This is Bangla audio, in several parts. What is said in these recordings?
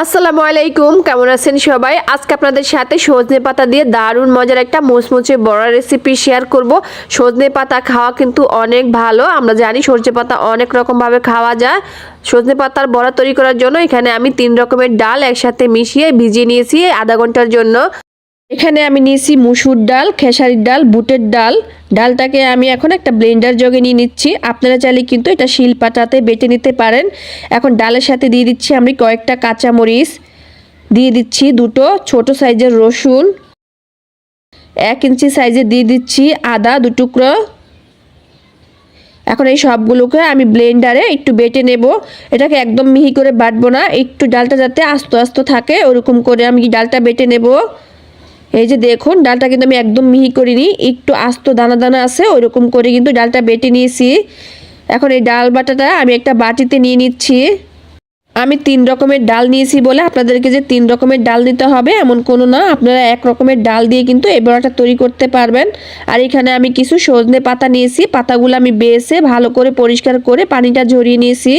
আসসালামু আলাইকুম, কেমন আছেন সবাই? আজকে আপনাদের সাথে সজনে পাতা দিয়ে দারুণ মজার একটা মুচমুচে বড়া রেসিপি শেয়ার করব। সজনে পাতা খাওয়া কিন্তু অনেক ভালো, আমরা জানি সজনে পাতা অনেক রকমভাবে খাওয়া যায়। সজনে পাতার বড়া তৈরি করার জন্য এখানে আমি তিন রকমের ডাল একসাথে মিশিয়ে ভিজিয়ে নিয়েছি আধা ঘণ্টার জন্য। এখানে আমি নিয়েছি মুসুর ডাল, খেসারির ডাল, বুটের ডাল। ডালটাকে আমি এখন একটা ব্লেন্ডার জগে নিয়ে নিচ্ছি। আপনারা চাইলে কিন্তু এটা শিল পাটাতে বেটে নিতে পারেন। এখন ডালের সাথে দিয়ে দিচ্ছি আমি কয়েকটা কাঁচামরিচ। দিয়ে দিচ্ছি দুটো ছোট সাইজের রসুন। এক ইঞ্চি সাইজে দিয়ে দিচ্ছি আদা দু টুকরো। এখন এই সবগুলোকে আমি ব্লেন্ডারে একটু বেটে নেব। এটাকে একদম মিহি করে বাটবো না। একটু ডালটা যাতে আস্ত আস্ত থাকে, ওরকম করে আমি ডালটা বেটে নেব। এই যে দেখুন, ডালটা কিন্তু আমি একদম মিহি করিনি, একটু আস্ত দানা দানা আছে, ওইরকম করে কিন্তু ডালটা বেটে নিয়েছি। এখন এই ডাল বাটাটা আমি একটা বাটিতে নিয়ে নিচ্ছি। আমি তিন রকমের ডাল নিয়েছি বলে আপনাদেরকে যে তিন রকমের ডাল দিতে হবে, এমন কোনো না, আপনারা এক রকমের ডাল দিয়ে কিন্তু এই বড়াটা তৈরি করতে পারবেন। আর এখানে আমি কিছু সজনে পাতা নিয়েছি, পাতাগুলো আমি বেছে ভালো করে পরিষ্কার করে পানিটা ঝরিয়ে নিয়েছি।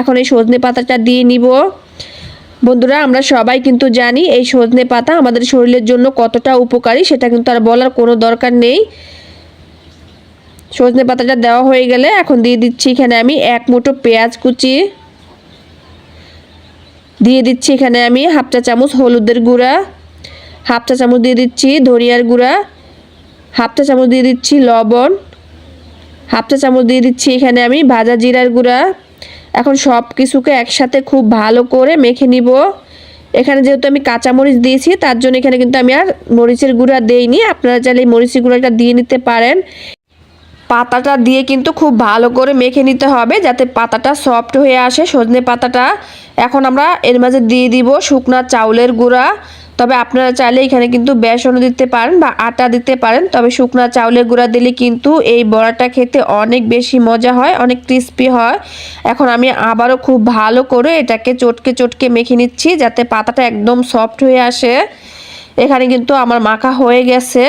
এখন এই সজনে পাতাটা দিয়ে নিব। বন্ধুরা, আমরা সবাই কিন্তু জানি এই সজনে পাতা আমাদের শরীরের জন্য কতটা উপকারী, সেটা কিন্তু আর বলার কোনো দরকার নেই। সজনে পাতাটা দেওয়া হয়ে গেলে এখন দিয়ে দিচ্ছি এখানে আমি এক মুঠো পেঁয়াজ কুচি। দিয়ে দিচ্ছি এখানে আমি হাফ চা চামচ হলুদের গুঁড়া, হাফ চা চামচ দিয়ে দিচ্ছি ধরিয়ার গুঁড়া, হাফ চা চামচ দিয়ে দিচ্ছি লবণ, হাফ চা চামচ দিয়ে দিচ্ছি এখানে আমি ভাজা জিরার গুঁড়া। এখন সব কিছুকে একসাথে খুব ভালো করে মেখে নিব। এখানে যেহেতু আমি কাঁচামরিচ দিয়েছি, তার জন্য এখানে কিন্তু আমি আর মরিচের গুঁড়া দেইনি। আপনারা চাইলে এই মরিচের গুঁড়াটা দিয়ে নিতে পারেন। পাতাটা দিয়ে কিন্তু খুব ভালো করে মেখে নিতে হবে যাতে পাতাটা সফট হয়ে আসে। সজনে পাতাটা এখন আমরা এর মাঝে দিয়ে দিব শুকনা চাউলের গুঁড়া। তবে আপনারা চাইলে এখানে কিন্তু বেসনও দিতে পারেন বা আটা দিতে পারেন। তবে শুকনা চাউলের গুঁড়া দিলে কিন্তু এই বড়াটা খেতে অনেক বেশি মজা হয়, অনেক ক্রিস্পি হয়। এখন আমি আবারও খুব ভালো করে এটাকে চটকে চটকে মেখে নিচ্ছি যাতে পাতাটা একদম সফট হয়ে আসে। এখানে কিন্তু আমার মাখা হয়ে গেছে।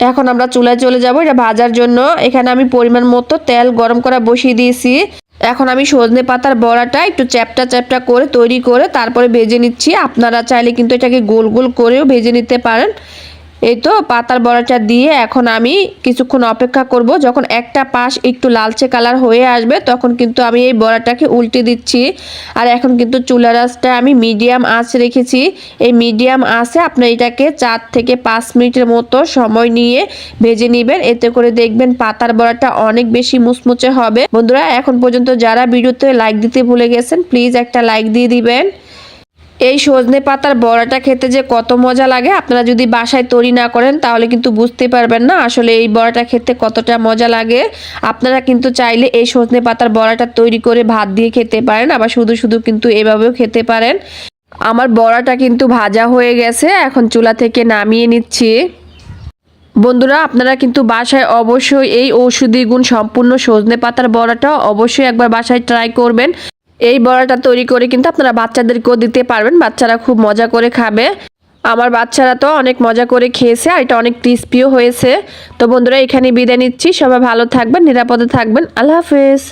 এখন আমরা চুলায় চলে যাব, এটা ভাজার জন্য। এখানে আমি পরিমাণ মতো তেল গরম করা বসিয়ে দিয়েছি। এখন আমি সজনে পাতার বড়াটা একটু চ্যাপটা চ্যাপটা করে তৈরি করে তারপরে ভেজে নিচ্ছি। আপনারা চাইলে কিন্তু এটাকে গোল গোল করেও ভেজে নিতে পারেন। এই তো পাতার বড়াটা দিয়ে এখন আমি কিছুক্ষণ অপেক্ষা করব। যখন একটা পাশ একটু লালচে কালার হয়ে আসবে, তখন কিন্তু আমি এই বড়াটাকে উল্টে দিচ্ছি। আর এখন কিন্তু চুলা রাসটা আমি মিডিয়াম আঁচ রেখেছি। এই মিডিয়াম আঁচে আপনি এটাকে চার থেকে পাঁচ মিনিটের মতো সময় নিয়ে ভেজে নেবেন। এতে করে দেখবেন পাতার বড়াটা অনেক বেশি মুচমুচে হবে। বন্ধুরা, এখন পর্যন্ত যারা ভিডিওতে লাইক দিতে ভুলে গেছেন প্লিজ একটা লাইক দিয়ে দিবেন। এই সজনে পাতার বড়াটা খেতে যে কত মজা লাগে, আপনারা যদি বাসায় তৈরি না করেন তাহলে কিন্তু বুঝতে পারবেন না আসলে এই বড়াটা খেতে কতটা মজা লাগে। আপনারা কিন্তু চাইলে এই সজনে পাতার বড়াটা তৈরি করে ভাত দিয়ে খেতে পারেন, আবার শুধু শুধু কিন্তু এভাবেও খেতে পারেন। আমার বড়াটা কিন্তু ভাজা হয়ে গেছে, এখন চুলা থেকে নামিয়ে নিচ্ছি। বন্ধুরা, আপনারা কিন্তু বাসায় অবশ্যই এই ঔষধি গুণ সম্পূর্ণ সজনে পাতার বড়াটা অবশ্যই একবার বাসায় ট্রাই করবেন। এই বড়াটা তৈরি করে কিন্তু আপনারা বাচ্চাদেরকেও দিতে পারবেন। বাচ্চারা খুব মজা করে খাবে। আমার বাচ্চারা তো অনেক মজা করে খেয়েছে আর এটা অনেক ক্রিস্পিও হয়েছে। তো বন্ধুরা, এখানে বিদায় নিচ্ছি। সবাই ভালো থাকবেন, নিরাপদে থাকবেন। আল্লাহ হাফেজ।